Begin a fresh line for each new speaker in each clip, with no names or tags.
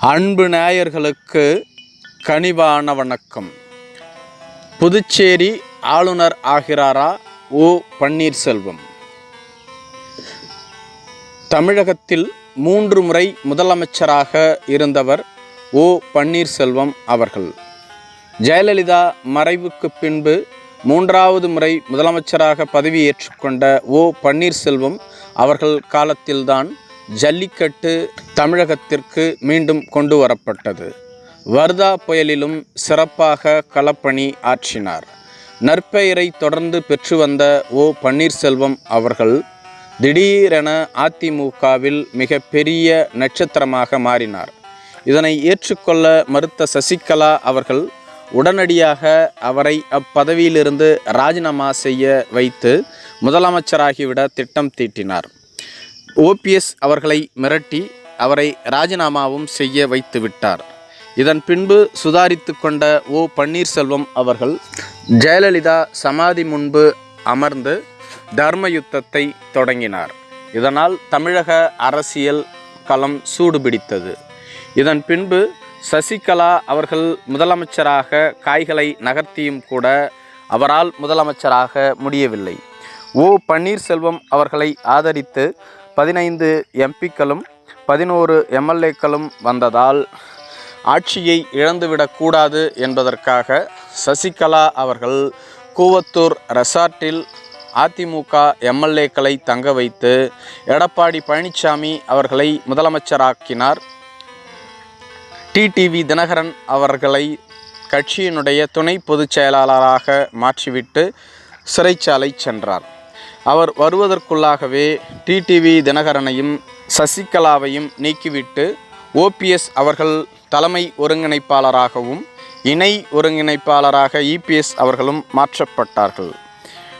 அன்பு நேயர்களுக்கு கனிவான வணக்கம். புதுச்சேரி ஆளுநர் ஆகிறாரா ஓ பன்னீர்செல்வம்? தமிழகத்தில் மூன்று முறை முதலமைச்சராக இருந்தவர் ஓ பன்னீர்செல்வம் அவர்கள். ஜெயலலிதா மறைவுக்கு பின்பு மூன்றாவது முறை முதலமைச்சராக பதவியேற்றுக்கொண்ட ஓ பன்னீர்செல்வம் அவர்கள் காலத்தில்தான் ஜல்லிக்கட்டு தமிழகத்திற்கு மீண்டும் கொண்டு வரப்பட்டது வர்தா புயலிலும் சிறப்பாக களப்பணி ஆற்றினார். நற்பெயரை தொடர்ந்து பெற்று வந்த ஓ பன்னீர்செல்வம் அவர்கள் திடீரென அதிமுகவில் மிக பெரிய நட்சத்திரமாக மாறினார். இதனை ஏற்றுக்கொள்ள மறுத்த சசிகலா அவர்கள் உடனடியாக அவரை அப்பதவியிலிருந்து ராஜினாமா செய்ய வைத்து முதலமைச்சராகிவிட திட்டம் தீட்டினார். ஓபிஎஸ் அவர்களை மிரட்டி அவரை ராஜினாமாவும் செய்ய வைத்து விட்டார். இதன் பின்பு சுதாரித்து கொண்ட ஓ பன்னீர்செல்வம் அவர்கள் ஜெயலலிதா சமாதி முன்பு அமர்ந்து தர்ம யுத்தத்தை தொடங்கினார். இதனால் தமிழக அரசியல் களம் சூடுபிடித்தது. இதன் பின்பு சசிகலா அவர்கள் முதலமைச்சராக காய்களை நகர்த்தியும் கூட அவரால் முதலமைச்சராக முடியவில்லை. ஓ பன்னீர்செல்வம் அவர்களை ஆதரித்து பதினைந்து எம்பிக்களும் பதினோரு எம்எல்ஏக்களும் வந்ததால் ஆட்சியை இழந்துவிடக்கூடாது என்பதற்காக சசிகலா அவர்கள் கூவத்தூர் ரெசார்ட்டில் அதிமுக எம்எல்ஏக்களை தங்க வைத்து எடப்பாடி பழனிசாமி அவர்களை முதலமைச்சராக்கினார். டிடிவி தினகரன் அவர்களை கட்சியினுடைய துணை பொதுச் செயலாளராக மாற்றிவிட்டு சிறைச்சாலை சென்றார். அவர் வருவதற்குள்ளாகவே டிடிவி தினகரனையும் சசிகலாவையும் நீக்கிவிட்டு ஓபிஎஸ் அவர்கள் தலைமை ஒருங்கிணைப்பாளராகவும் இணை ஒருங்கிணைப்பாளராக இபிஎஸ் அவர்களும் மாற்றப்பட்டார்கள்.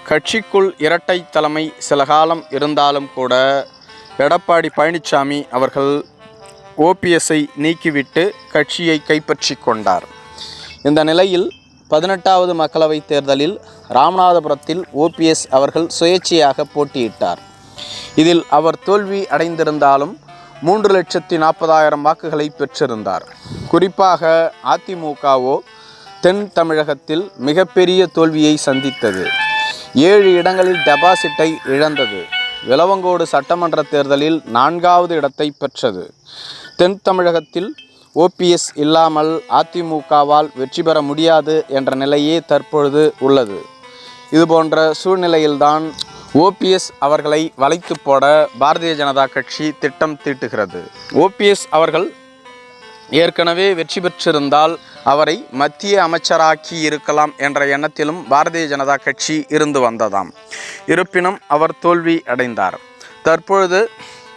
கட்சிக்குள் இரட்டை தலைமை சில காலம் இருந்தாலும் கூட எடப்பாடி பழனிசாமி அவர்கள் ஓபிஎஸ்ஐ நீக்கிவிட்டு கட்சியை கைப்பற்றி கொண்டார். இந்த நிலையில் பதினெட்டாவது மக்களவைத் தேர்தலில் ராமநாதபுரத்தில் ஓபிஎஸ் அவர்கள் சுயேட்சையாக போட்டியிட்டார். இதில் அவர் தோல்வி அடைந்திருந்தாலும் மூன்று லட்சத்தி நாற்பதாயிரம் வாக்குகளை பெற்றிருந்தார். குறிப்பாக அதிமுகவோ தென் தமிழகத்தில் மிகப்பெரிய தோல்வியை சந்தித்தது. ஏழு இடங்களில் டெபாசிட்டை இழந்தது. விலவங்கோடு சட்டமன்ற தேர்தலில் நான்காவது இடத்தை பெற்றது. தென் தமிழகத்தில் ஓபிஎஸ் இல்லாமல் அதிமுகவால் வெற்றி பெற முடியாது என்ற நிலையே தற்பொழுது உள்ளது. இதுபோன்ற சூழ்நிலையில்தான் ஓபிஎஸ் அவர்களை வளைத்து போட பாரதிய ஜனதா கட்சி திட்டம் தீட்டுகிறது. ஓபிஎஸ் அவர்கள் ஏற்கனவே வெற்றி பெற்றிருந்தால் அவரை மத்திய அமைச்சராக்கி இருக்கலாம் என்ற எண்ணத்திலும் பாரதிய ஜனதா கட்சி இருந்து வந்ததாம். இருப்பினும் அவர் தோல்வி அடைந்தார். தற்பொழுது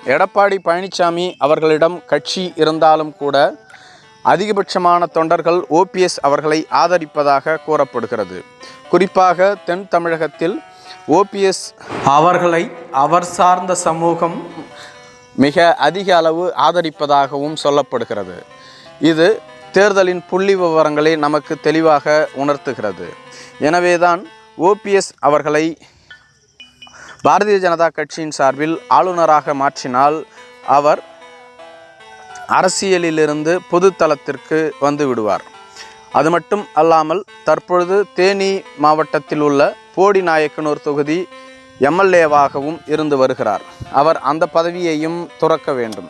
எடப்பாடி பழனிசாமி அவர்களிடம் கட்சி இருந்தாலும் கூட அதிகபட்சமான தொண்டர்கள் ஓபிஎஸ் அவர்களை ஆதரிப்பதாக கூறப்படுகிறது. குறிப்பாக தென் தமிழகத்தில் ஓபிஎஸ் அவர்களை அவர் சார்ந்த சமூகம் மிக அதிக அளவு ஆதரிப்பதாகவும் சொல்லப்படுகிறது. இது தேர்தலின் புள்ளி விவரங்களை நமக்கு தெளிவாக உணர்த்துகிறது. எனவேதான் ஓபிஎஸ் அவர்களை பாரதிய ஜனதா கட்சியின் சார்பில் ஆளுநராக மாற்றினால் அவர் அரசியலிலிருந்து பொது தளத்திற்கு வந்து விடுவார். அது மட்டும் அல்லாமல் தற்பொழுது தேனி மாவட்டத்தில் உள்ள போடி நாயக்கனூர் தொகுதி எம்எல்ஏவாகவும் இருந்து வருகிறார். அவர் அந்த பதவியையும் துறக்க வேண்டும்.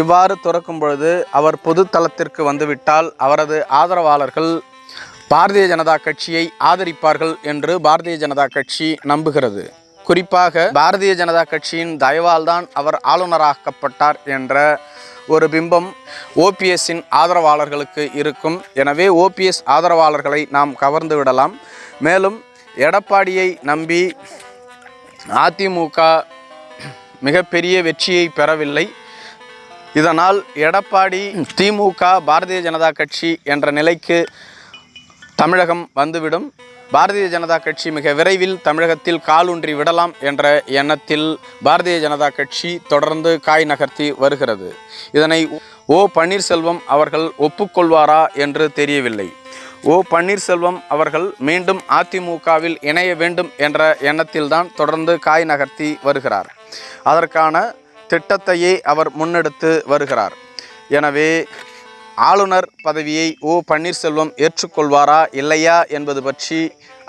இவ்வாறு துறக்கும் பொழுது அவர் பொது தளத்திற்கு வந்துவிட்டால் அவரது ஆதரவாளர்கள் பாரதிய ஜனதா கட்சியை ஆதரிப்பார்கள் என்று பாரதிய ஜனதா கட்சி நம்புகிறது. குறிப்பாக பாரதிய ஜனதா கட்சியின் தயவால் தான் அவர் ஆளுநராக்கப்பட்டார் என்ற ஒரு பிம்பம் ஓபிஎஸ்ஸின் ஆதரவாளர்களுக்கு இருக்கும். எனவே ஓபிஎஸ் ஆதரவாளர்களை நாம் கவர்ந்து விடலாம். மேலும் எடப்பாடியை நம்பி அதிமுக மிகப்பெரிய வெற்றியை பெறவில்லை. இதனால் எடப்பாடி திமுக பாரதிய ஜனதா கட்சி என்ற நிலைக்கு தமிழகம் வந்துவிடும். பாரதிய ஜனதா கட்சி மிக விரைவில் தமிழகத்தில் காலூன்றி விடலாம் என்ற எண்ணத்தில் பாரதிய ஜனதா கட்சி தொடர்ந்து காய் நகர்த்தி வருகிறது. இதனை ஓ பன்னீர்செல்வம் அவர்கள் ஒப்புக்கொள்வாரா என்று தெரியவில்லை. ஓ பன்னீர்செல்வம் அவர்கள் மீண்டும் அதிமுகவில் இணைய வேண்டும் என்ற எண்ணத்தில்தான் தொடர்ந்து காய் நகர்த்தி வருகிறார். அதற்கான திட்டத்தையே அவர் முன்னெடுத்து வருகிறார். எனவே ஆளுநர் பதவியை ஓ பன்னீர்செல்வம் ஏற்றுக்கொள்வாரா இல்லையா என்பது பற்றி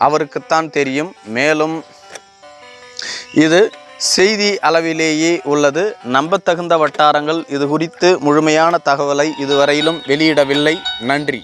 அவருக்குத்தான் தெரியும். மேலும் இது செய்தி அளவிலேயே உள்ளது. நம்பத்தகுந்த வட்டாரங்கள் இது குறித்து முழுமையான தகவலை இதுவரையிலும் வெளியிடவில்லை. நன்றி.